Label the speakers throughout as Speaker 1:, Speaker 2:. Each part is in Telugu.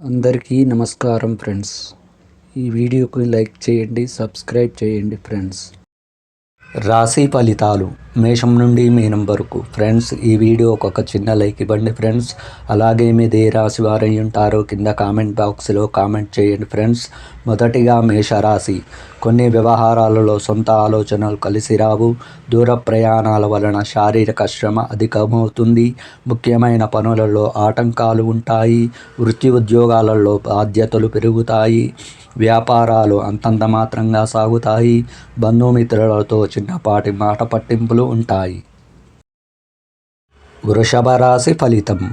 Speaker 1: అందరికీ నమస్కారం ఫ్రెండ్స్. ఈ వీడియోకి లైక్ చేయండి సబ్స్క్రైబ్ చేయండి ఫ్రెండ్స్. రాశి ఫలితాలు మేషం నుండి మీనం వరకు. ఫ్రెండ్స్ ఈ వీడియోకి ఒక చిన్న లైక్ ఇవ్వండి ఫ్రెండ్స్. అలాగే మీది ఏ రాశి వారై ఉంటారో కింద కామెంట్ బాక్స్లో కామెంట్ చేయండి ఫ్రెండ్స్. మొదటిగా మేషరాశి కొన్ని వ్యవహారాలలో సొంత ఆలోచనలు కలిసి రావు. దూర ప్రయాణాల వలన శారీరక శ్రమ అధికమవుతుంది. ముఖ్యమైన పనులలో ఆటంకాలు ఉంటాయి. వృత్తి ఉద్యోగాలలో బాధ్యతలు పెరుగుతాయి. వ్యాపారాలు అంతంత మాత్రంగా సాగుతాయి. బంధుమిత్రులతో చిన్నపాటి మాట పట్టింపులు ఉంటాయి. వృషభ రాశి ఫలితం.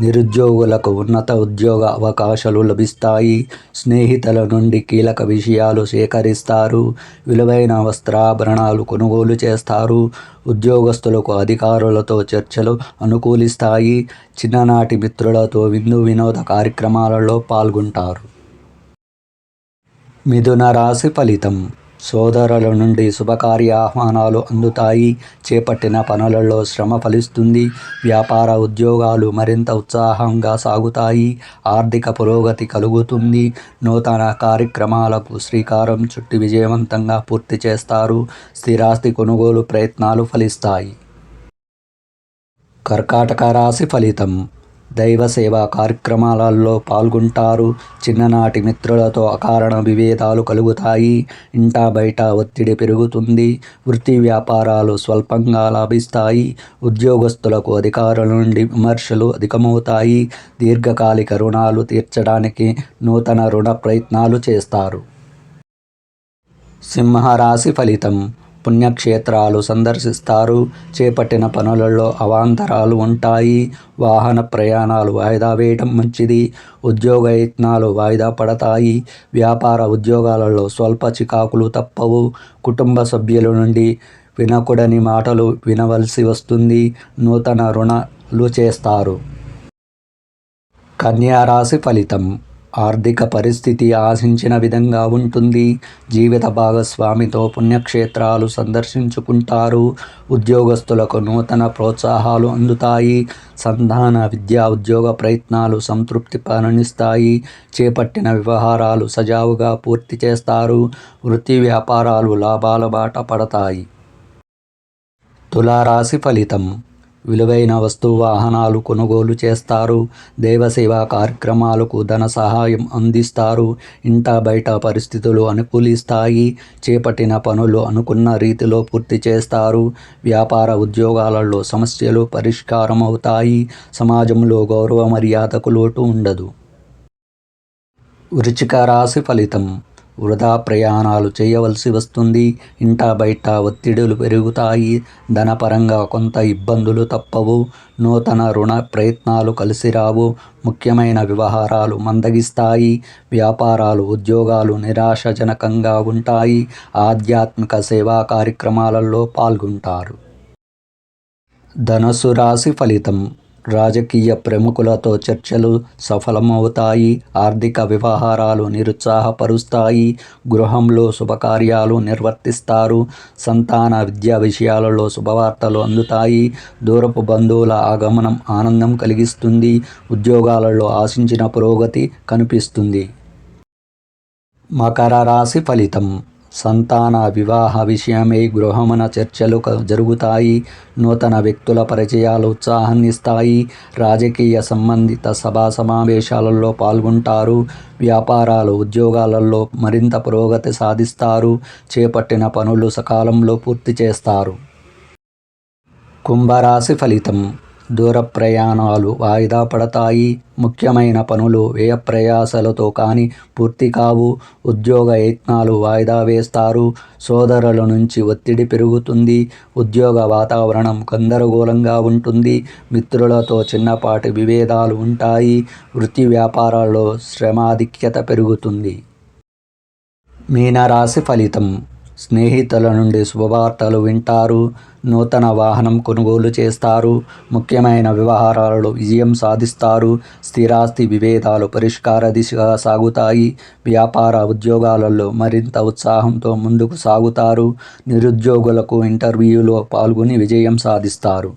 Speaker 1: నిరుద్యోగులకు ఉన్నత ఉద్యోగ అవకాశాలు లభిస్తాయి. స్నేహితుల నుండి కీలక విషయాలు సేకరిస్తారు. విలువైన వస్త్రాభరణాలు కొనుగోలు చేస్తారు. ఉద్యోగస్తులకు అధికారులతో చర్చలు అనుకూలిస్తాయి. చిన్ననాటి మిత్రులతో విందు వినోద కార్యక్రమాలలో పాల్గొంటారు. మిథున రాశి ఫలితం. సోదరుల నుండి శుభకార్య ఆహ్వానాలు అందుతాయి. చేపట్టిన పనులలో శ్రమ ఫలిస్తుంది. వ్యాపార ఉద్యోగాలు మరింత ఉత్సాహంగా సాగుతాయి. ఆర్థిక పురోగతి కలుగుతుంది. నూతన కార్యక్రమాలకు శ్రీకారం చుట్టి విజయవంతంగా పూర్తి చేస్తారు. స్థిరాస్తి కొనుగోలు ప్రయత్నాలు ఫలిస్తాయి. కర్కాటక రాశి ఫలితం. దైవ సేవా కార్యక్రమాలలో పాల్గొంటారు. చిన్ననాటి మిత్రులతో అకారణ విభేదాలు కలుగుతాయి. ఇంటా బయట ఒత్తిడి పెరుగుతుంది. వృత్తి వ్యాపారాలు స్వల్పంగా లాభిస్తాయి. ఉద్యోగస్తులకు అధికారుల నుండి విమర్శలు అధికమవుతాయి. దీర్ఘకాలిక రుణాలు తీర్చడానికి నూతన రుణ ప్రయత్నాలు చేస్తారు. సింహరాశి ఫలితం. పుణ్యక్షేత్రాలు సందర్శిస్తారు. చేపట్టిన పనులలో అవాంతరాలు ఉంటాయి. వాహన ప్రయాణాలు వాయిదా వేయడం మంచిది. ఉద్యోగ యత్నాలు వాయిదా పడతాయి. వ్యాపార ఉద్యోగాలలో స్వల్ప చికాకులు తప్పవు. కుటుంబ సభ్యుల నుండి వినకూడని మాటలు వినవలసి వస్తుంది. నూతన రుణాలు చేస్తారు. కన్యారాశి ఫలితం. ఆర్థిక పరిస్థితి ఆశించిన విధంగా ఉంటుంది. జీవిత భాగస్వామితో పుణ్యక్షేత్రాలు సందర్శించుకుంటారు. ఉద్యోగస్తులకు నూతన ప్రోత్సాహాలు అందుతాయి. సంధాన విద్యా ఉద్యోగ ప్రయత్నాలు సంతృప్తి పరిణిస్తాయి చేపట్టిన వ్యవహారాలు సజావుగా పూర్తి చేస్తారు. వృత్తి వ్యాపారాలు లాభాల బాట పడతాయి. తులారాశి ఫలితం. విలువైన వస్తు వాహనాలు కొనుగోలు చేస్తారు. దేవసేవా కార్యక్రమాలకు ధన సహాయం అందిస్తారు. ఇంట బయట పరిస్థితులు అనుకూలిస్తాయి. చేపట్టిన పనులు అనుకున్న రీతిలో పూర్తి చేస్తారు. వ్యాపార ఉద్యోగాలలో సమస్యలు పరిష్కారం అవుతాయి సమాజంలో గౌరవ మర్యాదకు లోటు ఉండదు. వృచిక రాశి ఫలితం. వృధా ప్రయాణాలు చేయవలసి వస్తుంది. ఇంట బయట ఒత్తిడులు పెరుగుతాయి. ధనపరంగా కొంత ఇబ్బందులు తప్పవు. నూతన రుణ ప్రయత్నాలు కలిసి రావు. ముఖ్యమైన వ్యవహారాలు మందగిస్తాయి. వ్యాపారాలు ఉద్యోగాలు నిరాశజనకంగా ఉంటాయి. ఆధ్యాత్మిక సేవా కార్యక్రమాలలో పాల్గొంటారు. ధనుసు రాశి ఫలితం. రాజకీయ ప్రముఖులతో చర్చలు సఫలమవుతాయి ఆర్థిక వ్యవహారాలు నిరుత్సాహపరుస్తాయి గృహంలో శుభకార్యాలు నిర్వర్తిస్తారు సంతాన విద్యా విషయాలలో శుభవార్తలు అందుతాయి దూరపు బంధువుల ఆగమనం ఆనందం కలిగిస్తుంది ఉద్యోగాలలో ఆశించిన పురోగతి కనిపిస్తుంది. మకర రాశి ఫలితం సంతాన వివాహ విషయమై గృహమున చర్చలు జరుగుతాయి. నూతన వ్యక్తుల పరిచయాలు ఉత్సాహాన్నిస్తాయి. రాజకీయ సంబంధిత సభా సమావేశాలలో పాల్గొంటారు. వ్యాపారాలు ఉద్యోగాలలో మరింత పురోగతి సాధిస్తారు. చేపట్టిన పనులు సకాలంలో పూర్తి చేస్తారు. కుంభరాశి ఫలితం. దూర ప్రయాణాలు వాయిదా పడతాయి. ముఖ్యమైన పనులు వ్యయ ప్రయాసలతో కానీ పూర్తి కావు. ఉద్యోగ యత్నాలు వాయిదా వేస్తారు. సోదరుల నుంచి ఒత్తిడి పెరుగుతుంది. ఉద్యోగ వాతావరణం గందరగోళంగా ఉంటుంది. మిత్రులతో చిన్నపాటి విభేదాలు ఉంటాయి. వృత్తి వ్యాపారాల్లో శ్రమాధిక్యత పెరుగుతుంది. మీనరాశి ఫలితం. స్నేహితుల నుండి శుభవార్తలు వింటారు నూతన వాహనం కొనుగోలు చేస్తారు ముఖ్యమైన వ్యవహారాలలో విజయం సాధిస్తారు స్థిరాస్తి విభేదాలు పరిష్కార దిశగా సాగుతాయి వ్యాపార ఉద్యోగాలలో మరింత ఉత్సాహంతో ముందుకు సాగుతారు నిరుద్యోగులకు ఇంటర్వ్యూలో పాల్గొని విజయం సాధిస్తారు.